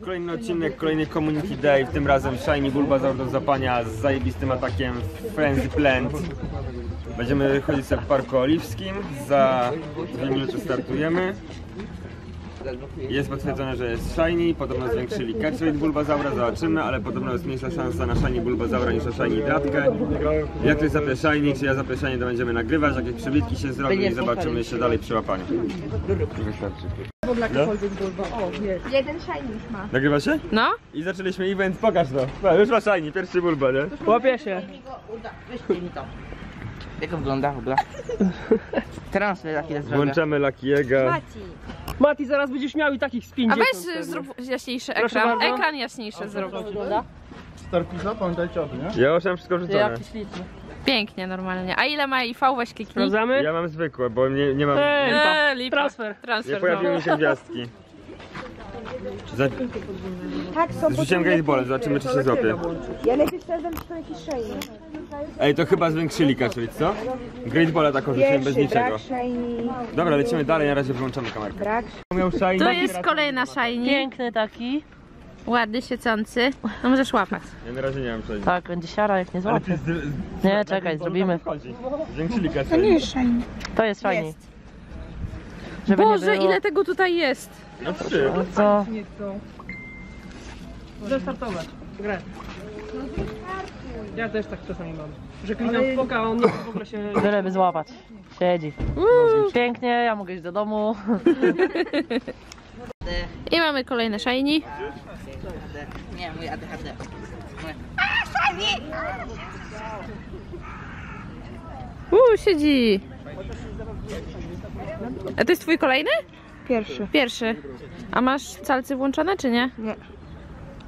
Kolejny odcinek, kolejny Community Day, tym razem Shiny Bulbasaur do zapania z zajebistym atakiem Frenzy Plant. Będziemy chodzić sobie w Parku Oliwskim, za 2 minuty startujemy. Jest potwierdzone, że jest Shiny, podobno zwiększyli catch rate Bulbasaura, zobaczymy, ale podobno jest mniejsza szansa na Shiny Bulbasaura niż na Shiny Dratkę. Jak ktoś zapie Shiny, czy ja zapię Shiny, to będziemy nagrywać, jakieś przebitki się zrobią i zobaczymy jeszcze dalej przy łapaniu. Wystarczy. Jeden shiny ma. Nagrywa się? No? I zaczęliśmy event, pokaż to. No, już ma shiny, pierwszy bulba, nie? Łapie się. Jak to wygląda w ogóle? Transfer taki jest Włączamy Lucky'ego. Mati, zaraz będziesz miał i takich z A 50. weź y, zrób jaśniejszy Proszę ekran. bardzo. Ekran jaśniejszy zrób. Starpisa, pamiętajcie o tym, nie? Ja już mam wszystko wrzucone. Jaki śliczny. Pięknie, normalnie. A ile ma IV? Weź kliknij. Sprawdzamy? Ja mam zwykłe, bo nie, nie mam... Eee, lipa. Transfer. Nie Transfer, pojawiły no. mi się gwiazdki. Za... Tak, są Zrzuciłem Greatballem, zobaczymy czy się złapie. Ja najpierw sprawdzam, czy są jakieś shiny. Ej, to chyba zwiększyli rate, co? Greatballa taką rzuciłem bez niczego. Dobra, lecimy dalej, na razie wyłączamy kamerkę. brak Miał shiny. To jest kolejna shiny. Piękny taki. Ładny, świecący. No możesz łapać. Ja na razie nie mam shiny. Tak, będzie siara jak nie Ale złapie. ty z... z... Nie, czekaj, zrobimy. Wchodzi. Zwiększyli catch rate. shiny. To jest fajnie. Żeby Boże, nie było... ile tego tutaj jest. No trzy. No co? Ja też tak czasami mam. Że klikam w foka, a on nie w ogóle się... Tyle by złapać. Siedzi. Pięknie, ja mogę iść do domu. I mamy kolejne shiny. Nie, mój ADHD. Uuu, siedzi. A to jest twój kolejny? Pierwszy. Pierwszy. A masz calcy włączone, czy nie?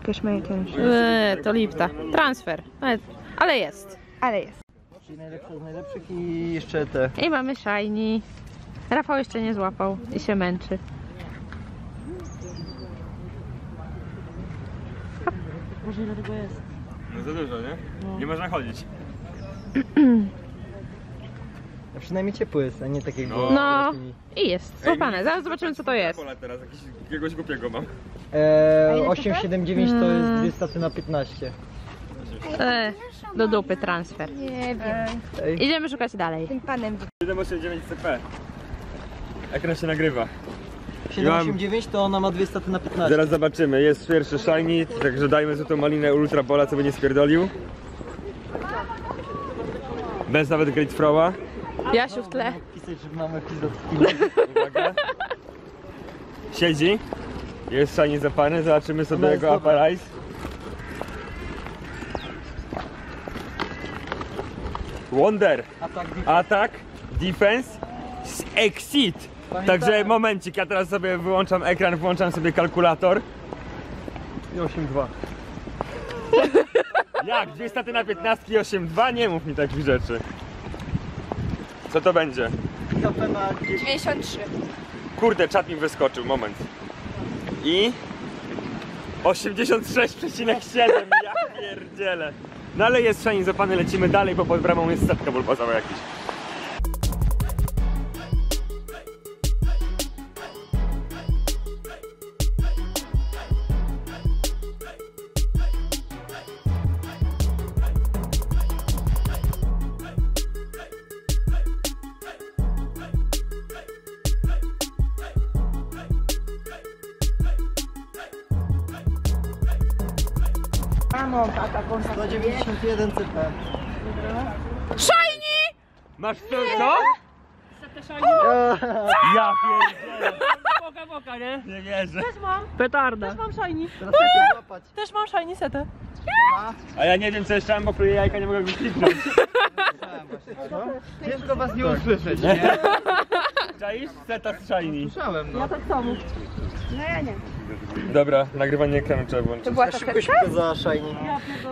Kaszmajtenszy. Eee, to lipta. Transfer. Ale, ale jest. Ale jest. Czyli najlepsze z najlepszych i jeszcze te. I mamy shiny. Rafał jeszcze nie złapał i się męczy. Boże, ile tego jest? No za dużo, nie? Nie można chodzić. A przynajmniej ciepły jest, a nie takiego. No. No i jest. Złapane. Zaraz zobaczymy co to jest. Teraz, jakiegoś głupiego mam. Eee, 879 to jest 2 staty na 15. Eee, do dupy transfer. Nie wiem. Idziemy szukać dalej. Tym panem 789 CP. Ekran się nagrywa. 789 to ona ma 2 staty na 15. Zaraz zobaczymy, jest pierwszy shiny, także dajmy złotą malinę Ultra Bola, co by nie spierdolił. Bez nawet Great Throwa. Jasiu w tle. Pisać, że mamy epizod Uwaga. Siedzi. Jest shiny zapany, zobaczymy sobie No, jego eyes. Wonder. Atak Atak, defense, exit. Także momencik, ja teraz sobie wyłączam ekran, włączam sobie kalkulator. I 8-2. Jak? Dwie staty na 15 i 8-2? Nie mów mi takich rzeczy. Co to będzie? KP na 10. 93. Kurde, czat mi wyskoczył, moment. I 86,7, ja pierdzielę. No ale jest szani zapany, lecimy dalej, bo pod bramą jest setka bulbazowa jakiś. 191 CP. Shiny! Masz co? co? Ja pierdzielę, Boka, boka, nie? nie wierzę. Petarda. Teraz chcę złapać. Też mam shiny setę. A ja nie wiem co jeszcze mam, bo próbuję jajka nie mogę go kliknąć. Ciężko was nie usłyszeć, nie? Czaisz? Seta z shiny. Słyszałem, no. No ja nie. Dobra, nagrywanie ekranu trzeba włączyć. To była ta Szybko, za Shiny.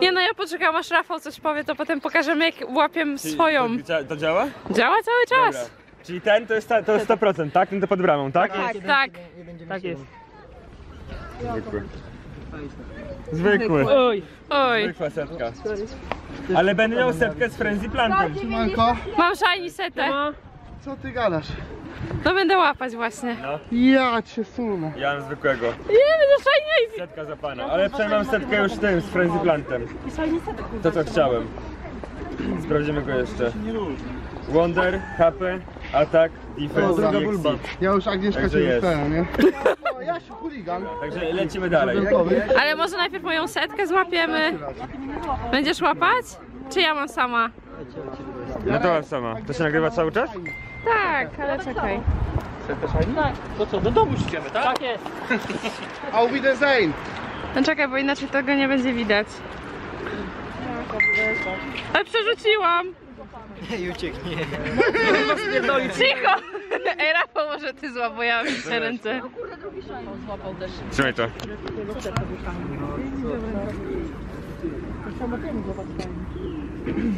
Nie no, ja poczekam aż Rafał coś powie, to potem pokażemy jak łapię swoją. To, to, działa? Działa cały Dobra. czas. Czyli ten to jest, ta- to jest 100%, tak? Ten to pod bramą, tak? Tak. Tak. Tak jest. Zwykły. Zwykły. Oj. Oj, Zwykła setka. Ale będę miał setkę z Frenzy Plantem. Manko, mam shiny setę. Co ty gadasz? No będę łapać właśnie. Ja cię sunę. Ja mam zwykłego. Nie, będzie shiny Setka za pana, ale przynajmniej mam setkę już tym, z Frenzy Plantem. To co chciałem. Sprawdzimy go jeszcze. Wonder, HP, atak, defense, Druga bulba. Ja już Agnieszka Także cię jest. dostałem, nie? O, Jasiu, chuligan. Także lecimy dalej. Ale może najpierw moją setkę złapiemy. Będziesz łapać? Czy ja mam sama? No to sama. To się nagrywa cały czas? Tak, ale czekaj. To co, do domu idziemy, tak? Tak jest. Auf Wiedersehen. No czekaj, bo inaczej tego nie będzie widać. Ale przerzuciłam! I ucieknie. Cicho! Ej, Rafał, może ty złap, bo ja mam jeszcze ręce. Trzymaj to.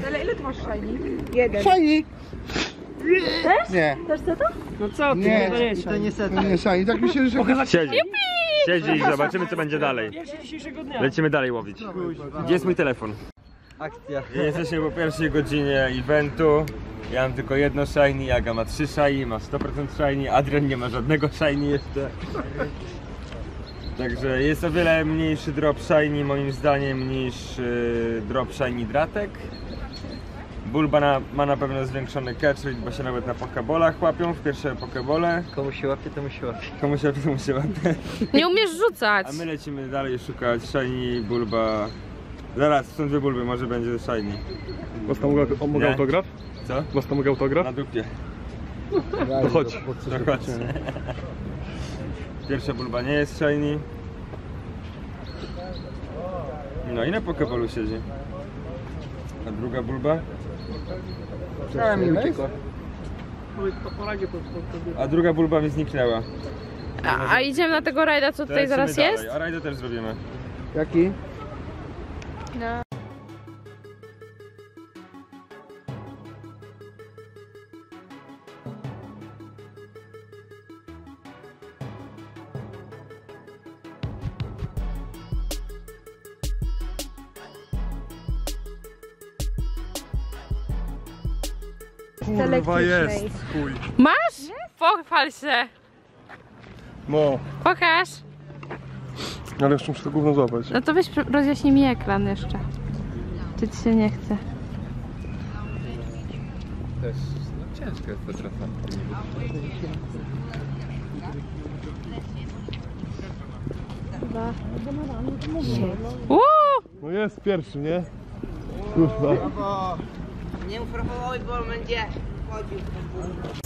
Ale ile ty masz shiny? Jeden. Shiny. Nie, No co ty, Nie. to nie I to nie shiny. Tak myślę, że... Siedzi. Siedzi i zobaczymy co będzie dalej. Pierwszy dzisiejszego dnia. Lecimy dalej łowić. Gdzie jest mój telefon? Akcja. Jesteśmy po pierwszej godzinie eventu. Ja mam tylko jedno shiny, Aga ma trzy shiny, ma 100% shiny, Adrian nie ma żadnego shiny jeszcze. Także jest o wiele mniejszy drop shiny moim zdaniem niż yy, drop shiny dratek. Bulba na, ma na pewno zwiększony catch rate, bo się nawet na pokebolach łapią w pierwsze pokebole. Komu się łapie, temu się łapie. Komu się to mu się łapie. Nie umiesz rzucać. A my lecimy dalej szukać shiny, bulba. Zaraz, są dwie bulby, może będzie shiny. Masz tam mogę, o, mogę Nie. autograf? Co? Masz tam mogę autograf? Na dupie. To chodź. No chodź. Pierwsza bulba nie jest shiny. No i na pokebolu siedzi. A druga bulba? A mi uciekła. A druga bulba mi zniknęła. A, a idziemy na tego rajda, co tutaj lecimy zaraz dalej. jest? A rajdę też zrobimy. Jaki? Kurwa jest, chuj. Masz? Pochwal się. No, Pokaż. ale jeszcze muszę to gówno złapać. No to weź rozjaśnij mi ekran jeszcze. Czy ci się nie chce? Ciężko jest to trochę. Uuu! No jest pierwszy, nie? Kurwa. Nie Rafałowi, bo on będzie chodził.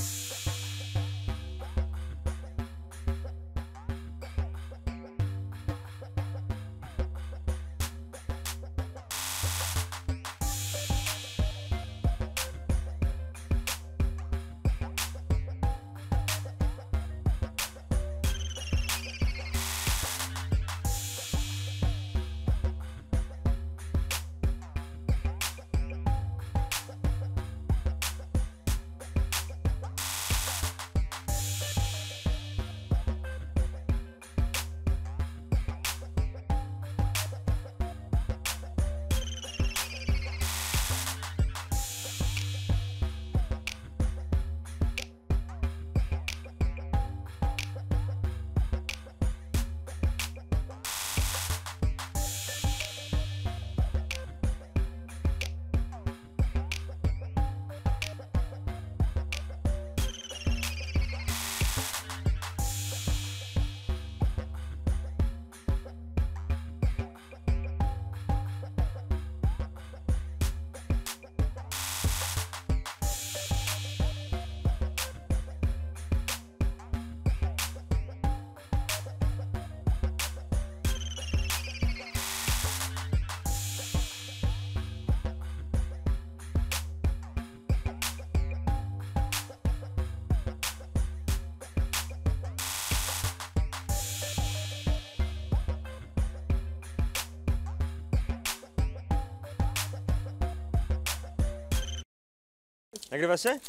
Nagrywa się?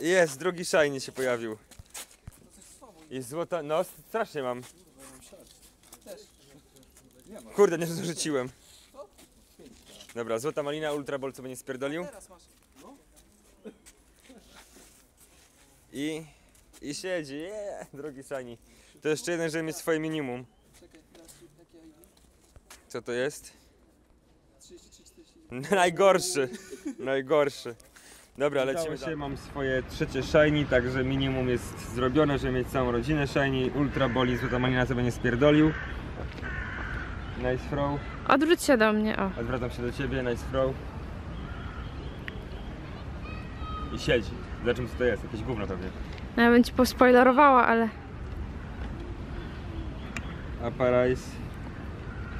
Jest, drugi shiny się pojawił. I złota, no strasznie mam. Kurde, nie zarzuciłem. Dobra, złota malina, ultra ball, co będzie spierdolił. I, i siedzi, yeah, drugi shiny. To jeszcze jeden, żeby mieć swoje minimum. Co to jest? Najgorszy. Najgorszy. Dobra, lecimy się. Mam swoje trzecie shiny, także minimum jest zrobione, żeby mieć całą rodzinę shiny. Ultra boli, złota malina sobie nie spierdolił. Nice throw. Odwróć się do mnie, o. Odwracam się do ciebie, nice throw. I siedzi. Zobaczymy co to jest, jakieś gówno pewnie. Ja bym ci pospoilerowała, ale... Aparais.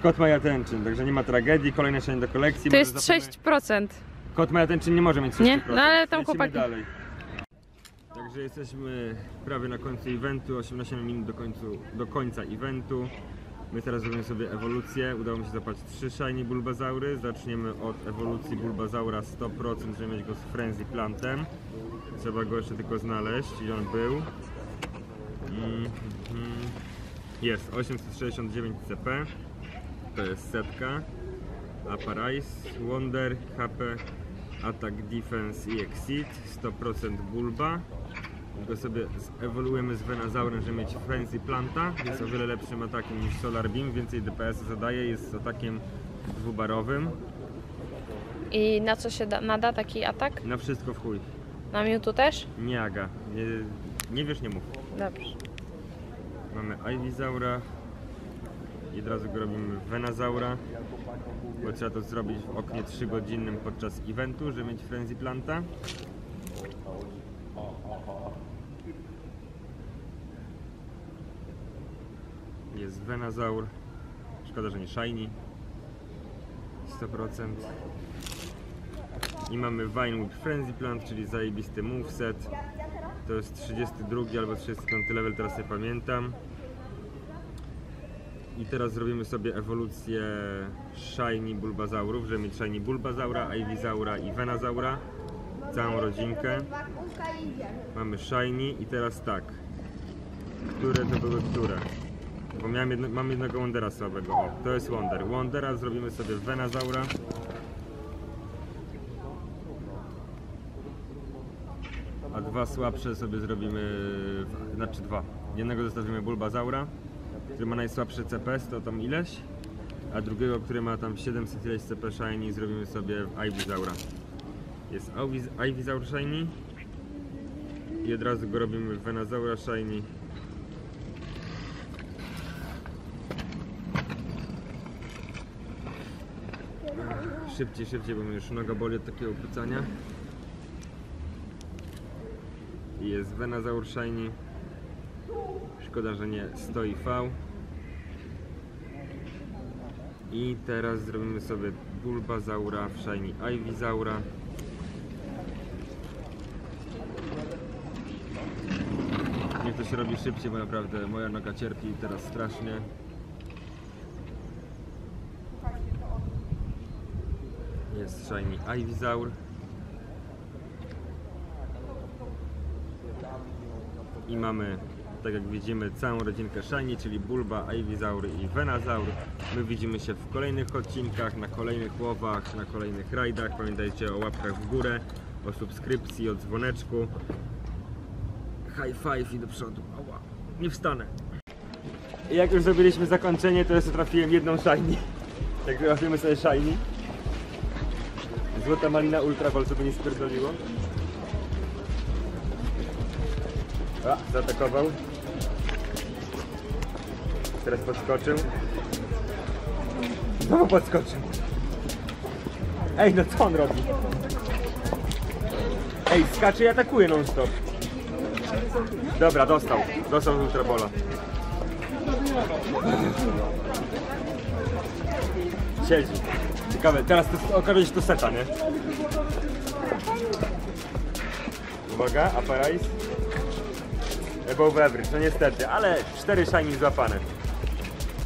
Kot my attention, także nie ma tragedii, kolejne shiny do kolekcji. To jest zapomnę- 6%. Kot my attention nie może mieć 6%. Nie? No ale tam Lecimy chłopaki- dalej. Także jesteśmy prawie na końcu eventu, 18 minut do, końcu, do końca eventu. My teraz zrobimy sobie ewolucję. Udało mi się zapać 3 shiny bulbazaury. Zaczniemy od ewolucji bulbazaura 100%, żeby mieć go z frenzy plantem. Trzeba go jeszcze tylko znaleźć, gdzie on był. Mhm. Jest 869 CP. To jest setka. Aparais, Wonder, HP, Attack, Defense i Exit, 100% Bulba. Go sobie ewoluujemy z Venazaurem, żeby mieć Frenzy Planta. Jest o wiele lepszym atakiem niż Solar Beam, więcej DPS zadaje, jest atakiem dwubarowym. I na co się da, nada taki atak? Na wszystko w chuj. Na Mewtwo też? Nie Aga, nie, nie wiesz, nie mów. Dobrze. Mamy Ivysaura i od razu go robimy Venazaura, bo trzeba to zrobić w oknie 3-godzinnym podczas eventu, żeby mieć Frenzy Planta. Jest Venazaur, szkoda, że nie Shiny, 100%. I mamy Vinewood Frenzy Plant, czyli zajebisty moveset. To jest 32 albo 35 level, teraz nie pamiętam. I teraz zrobimy sobie ewolucję Shiny Bulbazaurów, żeby mieć Shiny Bulbazaura, Ivysaura i Venazaura. Całą rodzinkę. Mamy Shiny i teraz tak. Które to były które? Bo miałem jedno, mam jednego Wondera słabego. O, to jest Wonder. Wondera zrobimy sobie Venazaura. A dwa słabsze sobie zrobimy, znaczy dwa. Jednego zostawimy Bulbazaura, który ma najsłabszy CPS, to tam ileś. A drugiego, który ma tam 700 ileś CP Shiny, zrobimy sobie Ivysaura. Jest Ivyz- Ivysaur Shiny. I od razu go robimy w Venazaura Shiny. Szybciej, szybciej, bo mi już noga boli od takiego kucania. I jest Venazaur Shiny. Szkoda, że nie stoi V. I teraz zrobimy sobie Bulbazaura w Shiny Ivysaura. Niech to się robi szybciej, bo naprawdę moja noga cierpi teraz strasznie. Jest Shiny Ivysaur. I mamy, tak jak widzimy, całą rodzinkę Shiny, czyli Bulba, Ivysaur i Venazaur. My widzimy się w kolejnych odcinkach, na kolejnych łowach, na kolejnych rajdach. Pamiętajcie o łapkach w górę, o subskrypcji, o dzwoneczku. High five i do przodu. Ała, nie wstanę. I jak już zrobiliśmy zakończenie, to jeszcze trafiłem jedną Shiny. Jak łapimy sobie Shiny. Złota malina ultra ball, żeby nie spierdoliło. A, zaatakował. Teraz podskoczył. Znowu podskoczył. Ej, no co on robi? Ej, skacze i atakuje non stop. Dobra, dostał. Dostał z ultrabola. Siedzi. Ciekawe, teraz to okaże się to seta, nie? Uwaga, Aparais. Above average, no niestety, ale cztery shiny złapane.